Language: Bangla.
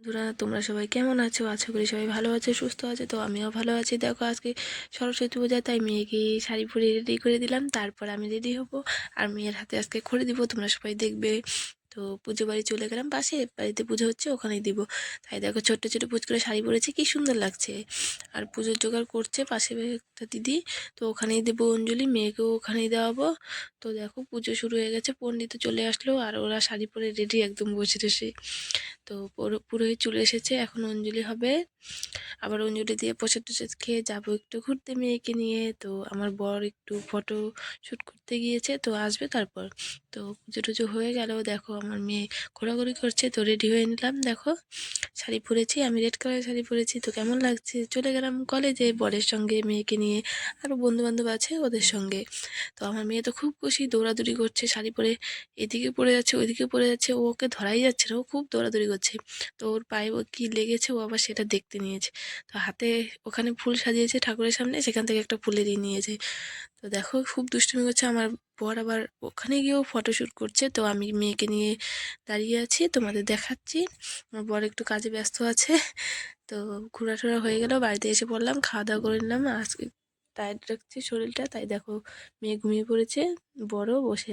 বন্ধুরা, তোমরা সবাই কেমন আছো? আশা করি সবাই ভালো আছো, সুস্থ আছে। তো আমিও ভালো আছি। দেখো, আজকে সরস্বতী পূজা, তাই মেয়েকে শাড়ি পরে রেডি করে দিলাম। তারপর আমি রেডি হব আর মেয়ের হাতে আজকে খড়ি দিব, তোমরা সবাই দেখবে। তো পুজো বাড়ি চলে গেলাম পাশে, বাড়িতে পুজো হচ্ছে, ওখানেই দিব। তাই দেখো, ছোট্ট ছোটো পুজ করে শাড়ি পরেছে, কি সুন্দর লাগছে। আর পুজোর জোগাড় করছে পাশে একটা দিদি, তো ওখানেই দেবো অঞ্জলি, মেয়েকেও ওখানেই দেওয়াবো। তো দেখো, পুজো শুরু হয়ে গেছে, পণ্ডিত চলে আসলো, আর ওরা শাড়ি পরে রেডি একদম বসে রসে তো পুরো- পুরোহিত চলে এসেছে। এখন অঞ্জলি হবে। আবার অঞ্জলি দিয়ে প্রসাদ টসাদ খেয়ে যাব একটু ঘুরতে মেয়েকে নিয়ে। তো আমার বর একটু ফটো শ্যুট করতে গিয়েছে, তো আসবে তারপর। তো পুজো টুজো হয়ে গেল, দেখো আমার মেয়ে ঘোরাঘুরি করছে, তো রেডি হয়ে নিলাম, দেখো। শাড়ি পরেছি, আমি রেড কালারের শাড়ি পরেছি, তো কেমন লাগছে? চলে গেলাম কলেজে বরের সঙ্গে মেয়েকে নিয়ে আরও বন্ধু বান্ধব আছে ওদের সঙ্গে। তো আমার মেয়ে তো খুব খুশি, দৌড়াদৌড়ি করছে, শাড়ি পরে এদিকে পড়ে যাচ্ছে, ওইদিকে পড়ে যাচ্ছে, ও ওকে ধরাই যাচ্ছে না, ও খুব দৌড়াদৌড়ি করছে। তো ওর পায়ে ও কী লেগেছে, ও আবার সেটা দেখতে নিয়েছে। তো হাতে ওখানে ফুল সাজিয়েছে ঠাকুরের সামনে, সেখান থেকে একটা ফুলেরই নিয়েছে। তো দেখো, খুব দুষ্টুমি করছে আমার বর, আবার ওখানে গিয়েও ফটোশ্যুট করছে। তো আমি মেয়েকে নিয়ে দাঁড়িয়ে আছি, তোমাদের দেখাচ্ছি। আমার বর একটু কাজে ব্যস্ত আছে। তো ঘোরাটোরা হয়ে গেল, বাড়িতে এসে পড়লাম খাওয়া দাওয়া করে নিলাম। আজকে টায়ার্ড রাখছি শরীরটা, তাই দেখো মেয়ে ঘুমিয়ে পড়েছে। বড় বসে